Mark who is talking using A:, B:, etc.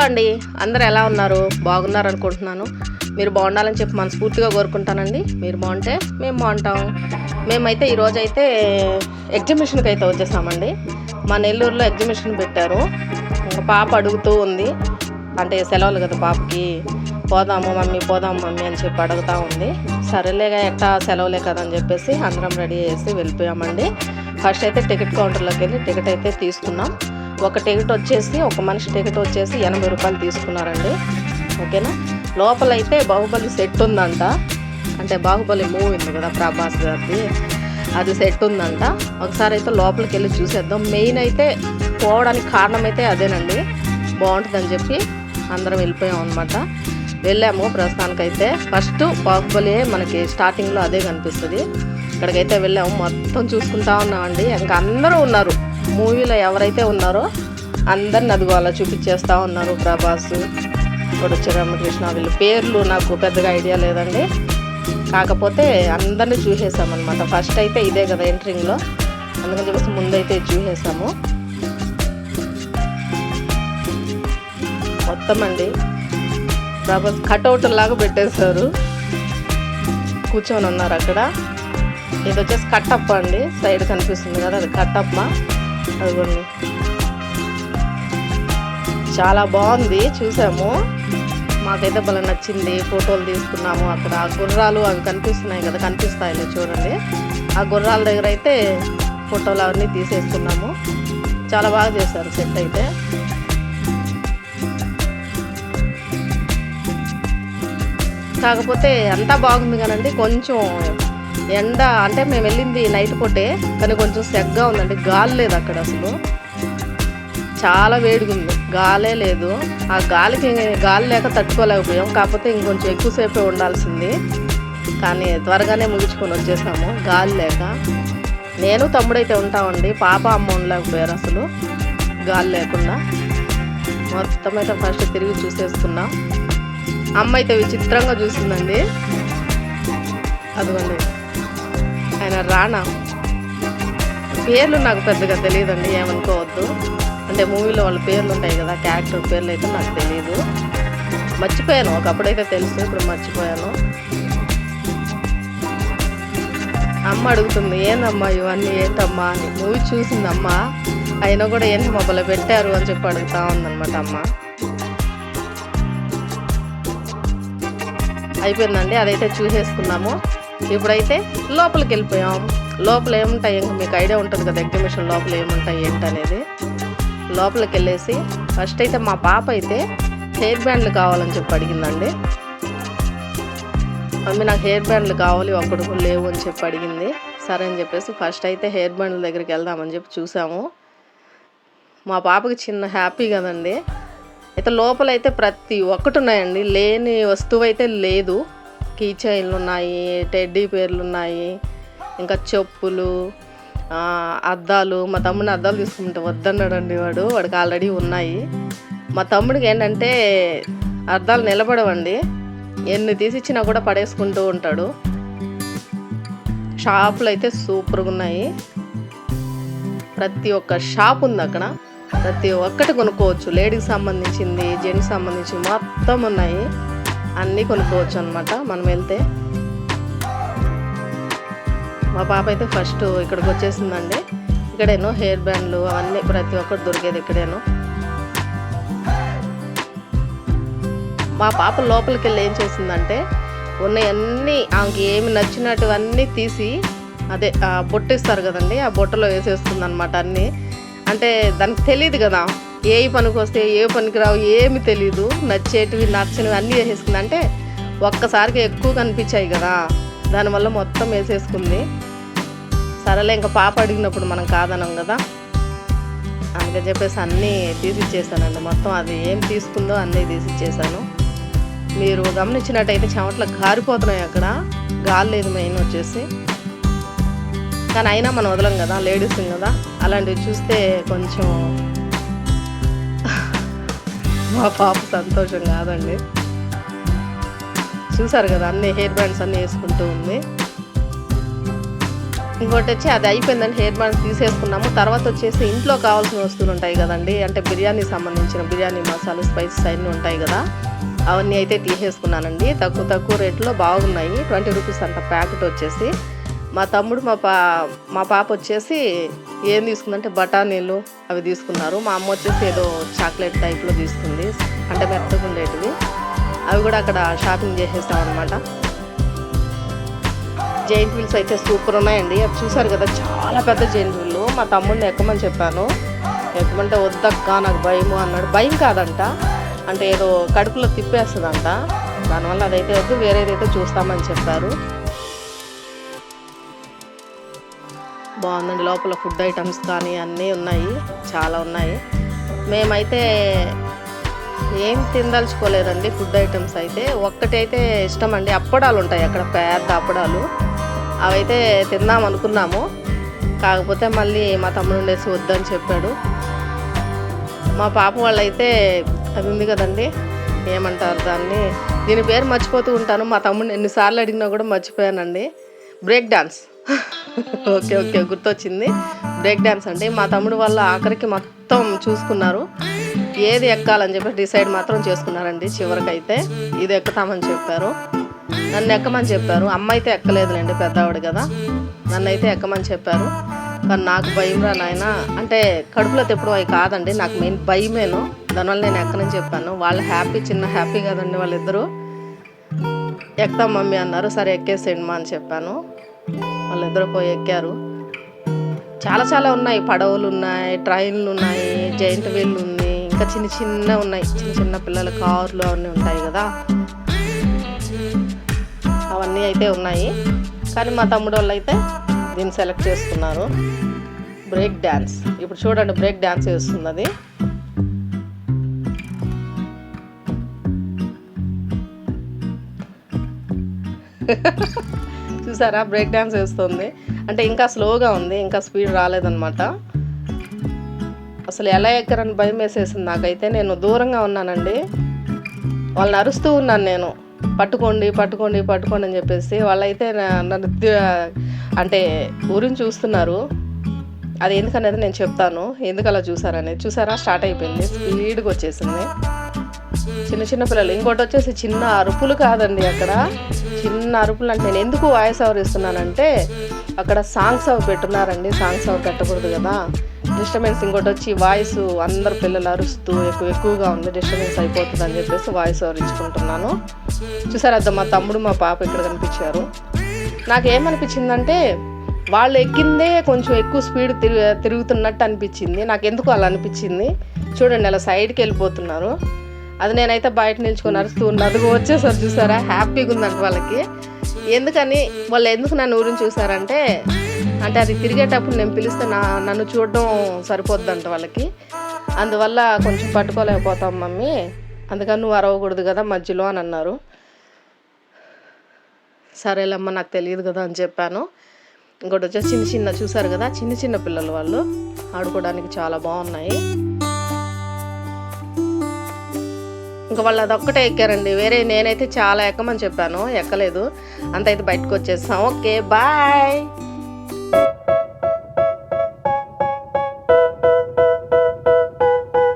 A: Hello అండి. అందరు ఎలా ఉన్నారు? బాగున్నారు అనుకుంటున్నాను. మీరు బాగుండాలని చెప్పి మనస్ఫూర్తిగా కోరుకుంటానండి. మీరు బాగుంటే మేము బాగుంటాం. మేమైతే ఈరోజు అయితే ఎగ్జిబిషన్కి అయితే వచ్చేసామండి. మా నెల్లూరులో ఎగ్జిబిషన్ పెట్టారు. ఇంకా పాప అడుగుతూ ఉంది. అంటే సెలవులు కదా పాపకి. పోదాము మమ్మీ పోదాము మమ్మీ అని చెప్పి అడుగుతూ ఉంది. సరేలేగా ఎట్టా సెలవులే కదా అని చెప్పేసి అందరం రెడీ చేసి వెళ్ళిపోయామండి. ఫస్ట్ అయితే టికెట్ కౌంటర్లోకి వెళ్ళి టికెట్ అయితే తీసుకున్నాం. ఒక టికెట్ వచ్చేసి ఒక మనిషి టికెట్ వచ్చేసి ఎనభై రూపాయలు తీసుకున్నారండి. ఓకేనా? లోపల అయితే బాహుబలి సెట్ ఉందంట. అంటే బాహుబలి మూవీ ఉంది కదా ప్రభాస్ గారిది. అది సెట్ ఉందంట. ఒకసారి అయితే లోపలికి వెళ్ళి చూసేద్దాం. మెయిన్ అయితే పోవడానికి కారణం అయితే అదేనండి. బాగుంటుందని చెప్పి అందరం వెళ్ళిపోయాం అనమాట వెళ్ళాము ప్రస్తుతానికైతే. ఫస్ట్ బాహుబలి మనకి స్టార్టింగ్లో అదే కనిపిస్తుంది. ఇక్కడికైతే వెళ్ళాము. మొత్తం చూసుకుంటా ఉన్నామండి. ఇంకా అందరూ ఉన్నారు. మూవీలో ఎవరైతే ఉన్నారో అందరిని అదిగో అలా చూపించేస్తూ ఉన్నారు ప్రభాస్ ఇప్పుడు రామకృష్ణ వీళ్ళ పేర్లు నాకు పెద్దగా ఐడియా లేదండి. కాకపోతే అందరినీ చూసేసామన్నమాట. ఫస్ట్ అయితే ఇదే కదా ఎంట్రింగ్లో అందుకని చెప్పేసి ముందైతే చూసేసాము. మొత్తం అండి. ప్రభాస్ కట్అవుట్ లాగా పెట్టేశారు. కూర్చొని ఉన్నారు అక్కడ. ఇది వచ్చేసి కట్టప్ప అండి. సైడ్ కనిపిస్తుంది కదా అది కట్టప్ప. అదిగోండి. చాలా బాగుంది చూసాము. మాకైతే భలే నచ్చింది ఫోటోలు తీసుకున్నాము. అక్కడ ఆ గుర్రాలు అవి కనిపిస్తున్నాయి కదా కనిపిస్తాయి చూడండి. ఆ గుర్రాల దగ్గర అయితే ఫోటోలు అవన్నీ తీసేసుకున్నాము. చాలా బాగా చేశారు సెట్ అయితే. కాకపోతే అంతా బాగుంది కానండి కొంచెం ఎండ అంటే మేము వెళ్ళింది నైట్ పూటే కానీ కొంచెం సెగ్గా ఉందండి. గాలి లేదు అక్కడ అసలు. చాలా వేడిగా ఉంది. గాలే లేదు. ఆ గాలికి గాలి లేక తట్టుకోలేకపోయాం. కాకపోతే ఇంకొంచెం ఎక్కువసేపే ఉండాల్సింది. కానీ త్వరగానే ముగించుకొని వచ్చేసాము. గాలి లేక. నేను తమ్ముడైతే ఉంటామండి. పాప అమ్మ ఉండలేకపోయారు అసలు. గాలి లేకుండా. మొత్తం అయితే ఫస్ట్ తిరిగి చూసేసుకున్నాం అమ్మ అయితే విచిత్రంగా చూసిందండి. అదిగోండి. ఆయన రానా? పేర్లు నాకు పెద్దగా తెలియదండి ఏమనుకోవద్దు. అంటే మూవీలో వాళ్ళ పేర్లు ఉంటాయి కదా క్యారెక్టర్ పేర్లు అయితే నాకు తెలియదు మర్చిపోయాను ఒకప్పుడైతే తెలుసు ఇప్పుడు మర్చిపోయాను. అమ్మ అడుగుతుంది ఏందమ్మా ఇవన్నీ ఏంటమ్మా? అని. మూవీ చూసింది అమ్మ అయినా కూడా ఏంటి మొబైల్ పెట్టారు అని చెప్పి అడుగుతా ఉందన్నమాట అమ్మ. అయిపోయిందండి అదైతే చూసేసుకున్నాము. ఇప్పుడైతే లోపలికి వెళ్ళిపోయాం లోపల ఏముంటాయి ఇంకా మీకు ఐడియా ఉంటుంది కదా ఎగ్జిబిషన్ లోపల ఏముంటాయి ఏంటనేది. లోపలికి వెళ్ళేసి ఫస్ట్ అయితే మా పాప అయితే హెయిర్ బ్యాండ్లు కావాలని చెప్పి అడిగిందండి. మమ్మీ నాకు హెయిర్ బ్యాండ్లు కావాలి ఒక్కడు కూడా లేవు అని చెప్పి అడిగింది. సరే అని చెప్పేసి ఫస్ట్ అయితే హెయిర్ బ్యాండ్ల దగ్గరికి వెళ్దామని చెప్పి చూసాము. మా పాపకి చిన్న హ్యాపీ కదండి. అయితే లోపల అయితే ప్రతి ఒక్కటి ఉన్నాయండి. లేని వస్తువు అయితే లేదు. కీ చైన్లు ఉన్నాయి టెడ్డీ పేర్లు ఉన్నాయి ఇంకా చెప్పులు అద్దాలు. మా తమ్ముడిని అద్దాలు తీసుకుంటే వద్దన్నాడండి వాడు. వాడికి ఆల్రెడీ ఉన్నాయి. మా తమ్ముడికి ఏంటంటే అద్దాలు నిలబడవండి. ఎన్ని తీసిచ్చినా కూడా పడేసుకుంటూ ఉంటాడు. షాపులు అయితే సూపర్గా ఉన్నాయి. ప్రతి ఒక్క షాప్ ఉంది అక్కడ. ప్రతి ఒక్కటి కొనుక్కోవచ్చు. లేడీకి సంబంధించింది జెంట్స్ సంబంధించి మొత్తం ఉన్నాయి. అన్నీ కొనుక్కోవచ్చు అనమాట మనం వెళ్తే. మా పాప అయితే ఫస్ట్ ఇక్కడికి వచ్చేసిందండి. ఇక్కడేనో హెయిర్ బ్యాండ్లు అవన్నీ ప్రతి ఒక్కటి దొరికేది ఇక్కడేనో. మా పాప లోపలికి వెళ్ళి ఏం చేసిందంటే ఉన్నవన్నీ ఆమెకి ఏమి నచ్చినటువన్నీ తీసి అదే ఆ బొట్టు ఇస్తారు కదండి ఆ బొట్టలో వేసేస్తుంది అనమాట అన్నీ. అంటే దానికి తెలియదు కదా. ఏ పనికి వస్తే ఏ పనికి రావు ఏమి తెలియదు నచ్చేటివి నచ్చనివి అన్నీ వేసేసుకుంది. అంటే ఒక్కసారికి ఎక్కువ కనిపించాయి కదా. దానివల్ల మొత్తం వేసేసుకుంది. సరేలే ఇంకా పాప అడిగినప్పుడు మనం కాదనం కదా. అందుకని చెప్పేసి అన్నీ తీసిచ్చేసానండి. మొత్తం అది ఏం తీసుకుందో అన్నీ తీసిచ్చేసాను. మీరు గమనించినట్టయితే చెమటలు కారిపోతున్నాయి అక్కడ. గాలి లేదు మెయిన్ వచ్చేసి. కానీ అయినా మనం వదలం కదా లేడీస్ కదా. అలాంటివి చూస్తే కొంచెం మా పాప సంతోషం కాదండి. చూసారు కదా అన్ని హెయిర్ బ్యాండ్స్ అన్నీ వేసుకుంటూ ఉంది. ఇంకోటి వచ్చి అది అయిపోయిందని హెయిర్ బ్యాండ్స్ తీసేసుకున్నాము. తర్వాత వచ్చేసి ఇంట్లో కావాల్సిన వస్తువులు ఉంటాయి కదండి. అంటే బిర్యానీ సంబంధించిన బిర్యానీ మసాలా స్పైసెస్ అన్నీ ఉంటాయి కదా. అవన్నీ అయితే తీసేసుకున్నానండి. తక్కువ తక్కువ రేట్లో బాగున్నాయి. ట్వంటీ రూపీస్ అంత ప్యాకెట్ వచ్చేసి. మా తమ్ముడు మా పా మా పాప వచ్చేసి ఏం తీసుకుందంటే బఠానీలు అవి తీసుకున్నారు. మా అమ్మ వచ్చేసి ఏదో చాక్లెట్ టైప్లో తీసుకుంది. అంటే మెత్తగా ఉండేటివి. అవి కూడా అక్కడ షాపింగ్ చేసేసాం అనమాట జైంట్ వీల్స్ అయితే సూపర్ ఉన్నాయండి. అవి చూసారు కదా చాలా పెద్ద జైంట్ వీళ్ళు మా తమ్ముడిని ఎక్కమని చెప్పాను. ఎక్కమంటే వద్దక్క నాకు భయము అన్నాడు. భయం కాదంట. అంటే ఏదో కడుపులో తిప్పేస్తుందంట. దానివల్ల అదైతే వద్దు వేరేదైతే చూస్తామని చెప్పారు. బాగుందండి. లోపల ఫుడ్ ఐటమ్స్ కానీ అన్నీ ఉన్నాయి. చాలా ఉన్నాయి. మేమైతే ఏం తినదలుచుకోలేదండి ఫుడ్ ఐటమ్స్ అయితే. ఒక్కటైతే ఇష్టం అండి అప్పడాలు ఉంటాయి అక్కడ పెద్ద అప్పడాలు. అవైతే తిందాం అనుకున్నాము. కాకపోతే మళ్ళీ మా తమ్ముడు ఉండేసి వద్దని చెప్పాడు. మా పాప వాళ్ళైతే అది ఉంది కదండి. ఏమంటారు దాన్ని? దీని పేరు మర్చిపోతూ ఉంటాను. మా తమ్ముడిని ఎన్నిసార్లు అడిగినా కూడా మర్చిపోయానండి. Break dance. ఓకే ఓకే గుర్తొచ్చింది. బ్రేక్ డ్యాన్స్ అండి. మా తమ్ముడు వాళ్ళ ఆఖరికి మొత్తం చూసుకున్నారు. ఏది ఎక్కాలని చెప్పి డిసైడ్ మాత్రం చేసుకున్నారండి చివరికైతే. ఇది ఎక్కుతామని చెప్పారు. నన్ను ఎక్కమని చెప్పారు. అమ్మ అయితే ఎక్కలేదులేండి పెద్దవాడు కదా. నన్ను అయితే ఎక్కమని చెప్పారు. కానీ నాకు భయం రా నాయన. అంటే కడుపులో తెప్పడం అవి కాదండి. నాకు మెయిన్ భయమేను. దానివల్ల నేను ఎక్కనని చెప్పాను. వాళ్ళు హ్యాపీ చిన్న హ్యాపీ కదండి వాళ్ళిద్దరూ. ఎక్కుతాం మమ్మీ అన్నారు. సరే ఎక్కేసేయండి మా అని చెప్పాను. వాళ్ళిద్దరూ పోయి ఎక్కారు. చాలా చాలా ఉన్నాయి. పడవలు ఉన్నాయి ట్రైన్లు ఉన్నాయి జైంట్ వీల్ ఉంది ఇంకా చిన్న చిన్న ఉన్నాయి. చిన్న చిన్న పిల్లల కార్లు అవన్నీ ఉంటాయి కదా. అవన్నీ అయితే ఉన్నాయి. కానీ మా తమ్ముడు వాళ్ళు అయితే దీన్ని సెలెక్ట్ చేసుకున్నారు. బ్రేక్ డ్యాన్స్ ఇప్పుడు చూడండి బ్రేక్ డ్యాన్స్ వేస్తుంది అది చూసారా? బ్రేక్ డ్యాన్స్ వేస్తుంది అంటే ఇంకా స్లోగా ఉంది ఇంకా స్పీడ్ రాలేదన్నమాట. అసలు ఎలా ఎక్కరని భయం వేసేసింది నాకైతే. నేను దూరంగా ఉన్నానండి. వాళ్ళని అరుస్తూ ఉన్నాను నేను. పట్టుకోండి పట్టుకోండి పట్టుకోండి అని చెప్పేసి. వాళ్ళైతే నన్ను అంటే ఊరిని చూస్తున్నారు. అది ఎందుకనేది నేను చెప్తాను. ఎందుకు అలా చూసారనేది. చూసారా? స్టార్ట్ అయిపోయింది. స్పీడ్గా వచ్చేసింది. చిన్న చిన్న పిల్లలు. ఇంకోటి వచ్చేసి చిన్న అరుపులు కాదండి అక్కడ. చిన్న అరుపులు అంటే నేను ఎందుకు వాయిస్ ఓవర్ ఇస్తున్నానంటే అక్కడ సాంగ్స్ అవి పెట్టున్నారండి సాంగ్స్ అవి పెట్టకూడదు కదా. డిస్టర్బెన్స్ ఇంకోటి వచ్చి వాయిస్ అందరు పిల్లలు అరుస్తూ ఎక్కువ ఎక్కువగా ఉంది డిస్టర్బెన్స్ అయిపోతుంది అని చెప్పేసి వాయిస్ ఓవర్ ఇచ్చుకుంటున్నాను. చూసారు అద్దా మా తమ్ముడు మా పాప ఇక్కడ కనిపించారు. నాకు ఏమనిపించిందంటే వాళ్ళు ఎక్కిందే కొంచెం ఎక్కువ స్పీడ్ తిరుగు తిరుగుతున్నట్టు అనిపించింది. నాకు ఎందుకు అలా అనిపించింది? చూడండి అలా సైడ్కి వెళ్ళిపోతున్నారు. అది నేనైతే బయట నిల్చుకొని అరుస్తూ ఉన్నా. అదిగో వచ్చేసారు చూసారా? హ్యాపీగా ఉందంట వాళ్ళకి. ఎందుకని? వాళ్ళు ఎందుకు నన్ను ఊరిని చూసారంటే అంటే అది తిరిగేటప్పుడు నేను పిలిస్తే నా నన్ను చూడడం సరిపోద్దంట వాళ్ళకి. అందువల్ల కొంచెం పట్టుకోలేకపోతాం మమ్మీ. అందుకని నువ్వు అరవకూడదు కదా మధ్యలో అని అన్నారు. సరేలేమ్మా నాకు తెలియదు కదా అని చెప్పాను. ఇంకోటి వచ్చేసి చిన్న చిన్న చూసారు కదా చిన్న చిన్న పిల్లలు వాళ్ళు. ఆడుకోవడానికి చాలా బాగున్నాయి. ఇంకా వాళ్ళు అదొక్కటే ఎక్కారండి. వేరే నేనైతే చాలా ఎక్కమని చెప్పాను. ఎక్కలేదు. అంత అయితే బయటకు వచ్చేస్తాం ఓకే బాయ్.